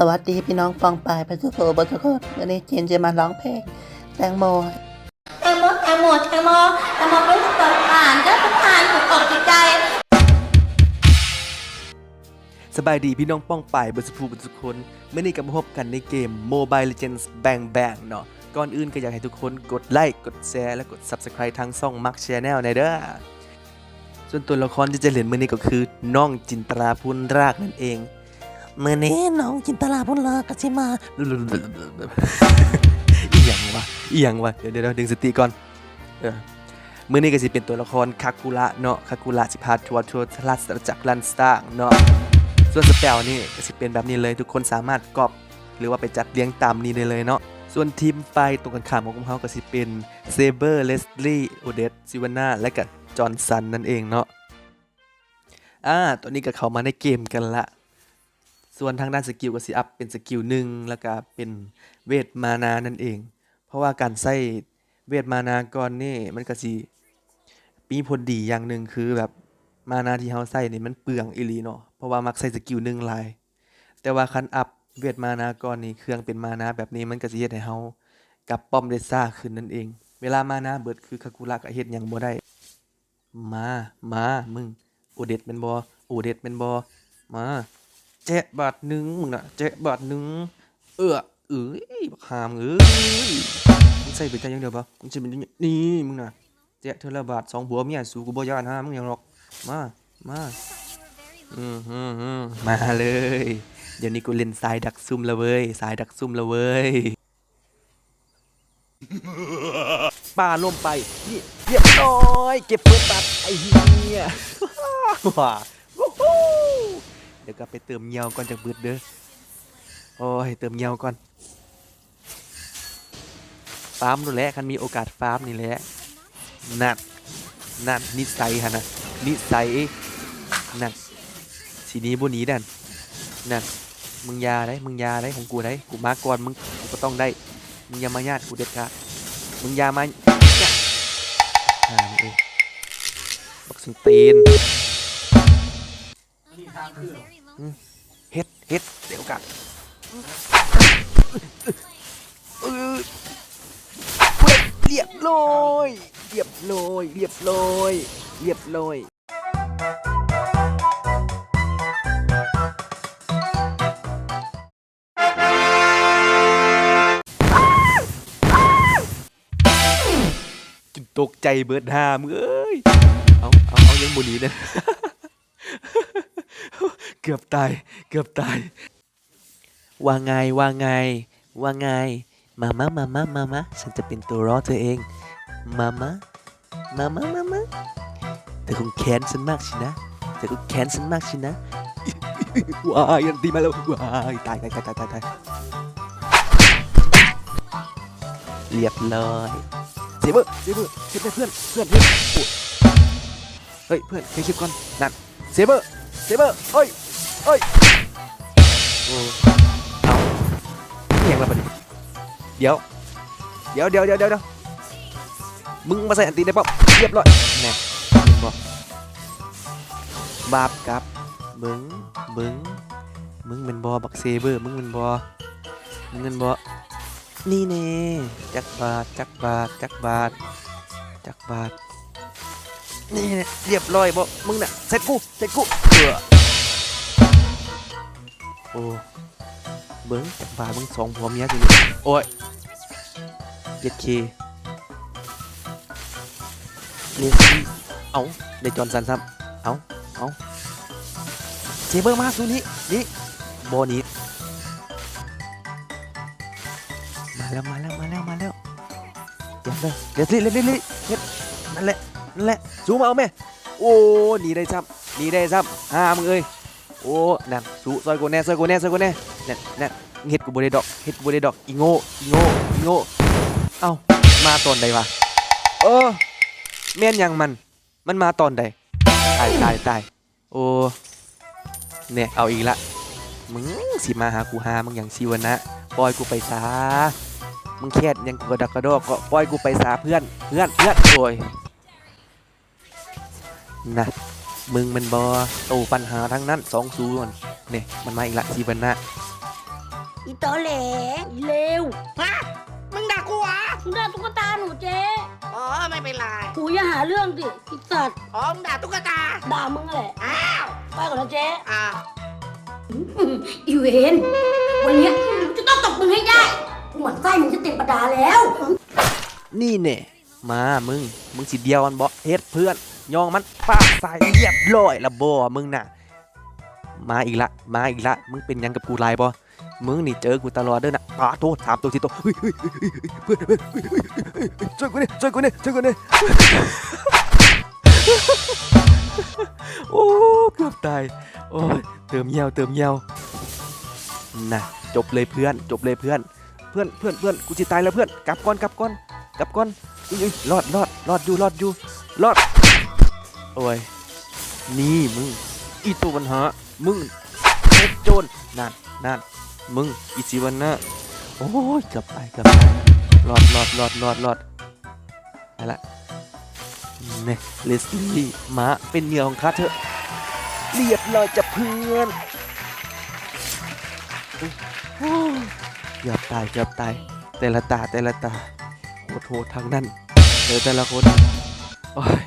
สวัสดีพี่น้องฟองปลายพระสุโขบทุกคนวันนี้เจนจะมาร้องเพลงแตงโมแตงโมแตงโมแตงโมแตงโมเป็นสุดผ่านก็ทุกผ่านถูกอกถูกใจ สบายดีพี่น้องป้องป่ายบนสุภูบนสุคนเมื่อนี้ก็มาพบกันในเกม Mobile Legends Bang Bang เนาะก่อนอื่นก็อยากให้ทุกคนกดไลค์กดแชร์และกด Subscribe ทั้งช่องมักแชนแนลในเด้อส่วนตัวละครที่จะเล่นมื่อนี้ก็คือน้องจินตราพุนรากนั่นเอง เมื่อนี้น้องจินตราพุนรากก็สิมาอีหยังวะอีหยังวะเดี๋ยวเดี๋ยวดึงสติก่อนเออมื่อนี้ก็สิเป็นตัวละครคากุระเนาะคากุระสิพาทัวร์ทัวร์ทลัสจากลันสตาร์เนาะส่วนสเปลนี่ก็สิเป็นแบบนี้เลยทุกคนสามารถกอบหรือว่าไปจัดเลี้ยงตามนี้ได้เลยเนาะส่วนทีมไฟตรงกันข้ามของพวกเขาก็สิเป็นเซเบอร์เลสลี่โอเดสซิวาน่าและก็จอห์นสันนั่นเองเนาะอ่าตอนนี้ก็เข้ามาในเกมกันละ ส่วนทางด้านสกิลก็สิอัพเป็นสกิลหนึ่งแล้วก็เป็นเวทมานานั่นเอง เพราะว่าการใส่เวทมานาก่อนนี่มันก็สิมีผลดีอย่างหนึ่งคือแบบมานาที่เฮาใส่นี่มันเปลืองอีหลีเนาะเพราะว่ามักใส่สกิลหนึ่งลาย แต่ว่าคันอัพเวทมานาก่อนนี่เครื่องเป็นมานาแบบนี้มันก็สิเฮ็ดให้เฮากับป้อมได้ซ่าขึ้นนั่นเอง เวลามานาเบิดคือคากุระก็เฮ็ดหยังบ่ได้ มา มา มึง โอเด็ดเป็นบ่โอเด็ดเป็นบ่มา แจ๊ะบาทหนึ่งมึงน่ะแจ๊ะบาทหนึ่งเอื้อเอ้ยบักหามเอ้ยมึงใส่ไปใจย่างเดียวบ่มึงสิเป็นนี่มึงน่ะแจ๊ะเทอละบาทสองผัวเมียสูกูบ่ย่านหามึงยังหรอกมามาอืมอืมอืมมาเลย เดี๋ยวนี้กูเล่นสายดักซุ่มล้วเว้ยสายดักซุ่มล้วเว้ยป่าล่มไปนี่เรียบร้อยเก็บเปิดตัดไอ้เหี้ยว้า เดี๋ยวก็ไปเติมเงียวก่อนจากบิดเด้อ โอ้ย เติมเงียวก่อน ฟาร์มนู่นแหละคันมีโอกาสฟาร์มนี่แหละ นั่น นั่นนิสัยฮะนะ นิสัยนั่นสีนี้บุนี้ดันนั่น มึงยาได้ มึงยาได้ของกูได้ กูมาก่อนมึง กูก็ต้องได้ มึงอย่ามาญาติกูเด็ดขาดมึงอย่ามาอ่านี่เองบักสุนตีน เฮ็ดเฮ็ดเดี๋ยวกันเออเรียบร้อยเรียบร้อยเรียบร้อยเรียบร้อยจนตกใจเบิดหามเอ้ย เอา เอา เอายังบุนี้นะ เกือบตาย เกือบตาย ว่าไง ว่าไง ว่าไง มามามามามามาฉันจะเป็นตัวรอเธอเอง มามามามามามาเธอคงแค้นฉันมากสินะ เธอคงแค้นฉันมากสินะ ว้ายยันตีมาแล้ว ว้ายตายตายตายตายตายตายเรียบร้อยเซเบอร์เซเบอร์คลิปได้เพื่อน เพื่อนเพื่อนโอ้เฮ้ย เพื่อนเคลิปก่อน นั่นเซเบอร์เซเบอร์เฮ้ย เฮ้ยโอ้เอาเอียงแล้วบัดนี้เดี๋ยว เดี๋ยวเดี๋ยวเดี๋ยวเดี๋ยวมึงมาใส่อันตีได้ป๊อเรียบร้อยแน่มึงบอกบาปกับมึงมึงมึงเป็นบอบักเซเบอร์มึงเป็นบอมึงเป็นบอนี่เน่จักบาทจักบาทจักบาทจักบาทนี่เนี่ยเรียบร้อยบ่มึงน่ะเสร็จกูเสร็จกูเออ อ้เบิ้งจักบาทมึงสองผัวเมียกูนี่โอ้ยเจ็ดเคเลซี่เอาได้จอนสันซ้ำเอาเอาเซเบอร์มาสูนี่นี่บอนี้มาแล้วมาแล้วมาแล้วมาแล้วเดี๋ยวเลยเดี๋ยวสิเล่นเล่นเล่นเล่นนั่นแหละนั่นแหละสูมเอาแม่โอ้หนีได้ซ้ำหนีได้ซ้ำห้ามึงเอ้ย โอ้นั่นสู้ซอยกูแน่ซอยกูแน่ซอยกูแน่นั่นนั่นเฮ็ดกูบ่ได้ดอกเฮ็ดกูบ่ได้ดอกอีโง่อีโง่อีโง่เอ้ามาตอนใดวะเออแม่นยังมันมันมาตอนใดตายตายตายโอ้เนี่ยเอาอีกละมึงสิมาหากูหามึงอย่างสิวนะปล่อยกูไปซามึงเครียดยังกระดักกระดอกก็ปล่อยกูไปซาเพื่อนเพื่อนเพื่อนโอยนะ มึงมันบอตูปัญหาทั้งนั้นสองศูนย์เนี่ยมันมาอีกละชีบันนะอีตอแหลอีเลวฮะมึงด่ากูเหรอมึงด่าตุ๊กตาหนูเจ๊อ๋อไม่เป็นไรกูอย่าหาเรื่องดิอีสัตว์อ๋อมึงด่าตุ๊กตาด่ามึงแหละอ้าวไปก่อนนะเจ๊ อ่าอีเวนวันเนี้ยจะต้องตบมึงให้ได้กูหมั่นไส้มึงจะเต็มประดาแล้ว นี่เน่มามึงมึงสิเดียวมันบ่เฮ็ดเพื่อน ยองมันป้าใส่เรียบร้อยละบ่มึงน่ะ มาอีกละมาอีกละมึงเป็นยังกับกูลายบ่มึงนี่เจอกูตลอดเด้อนะปาโทษถามตัวสิตัวเฮ้ยเฮ้ยเฮ้ยเฮ้ยเพื่อนเพื่อนเฮ้ยเฮ้ยเฮ้ยช่วยกูนี่ช่วยกูนี่ช่วยกูนี่โอ้เกือบตายโอ้ยเติมเหี่ยวเติมเหี่ยวน่ะจบเลยเพื่อน จบเลยเพื่อน เพื่อนเพื่อนเพื่อนกูจะตายแล้วเพื่อนกลับก่อนกลับก่อนกลับก่อนอือุ้ยรอดรอดรอดอยู่รอดอยู่รอด โอ้ยนี่มึง อีตัวปัญหา มึงเอ็ดโจรนั่นนั่นมึง อีสิวันนะโอ้ยเกือบตายเกือบตายรอดรอดรอดรอดรอดไปละเนี่ยเลสลี่มาเป็นเหยื่อของข้าเถอะ เรียบร้อยจะเพื่อนอยอ้ยเกือบตายเกือบตาย แต่ละตาแต่ละตาโหดโหดทางนั้นเจอแต่ละคนโอ้ย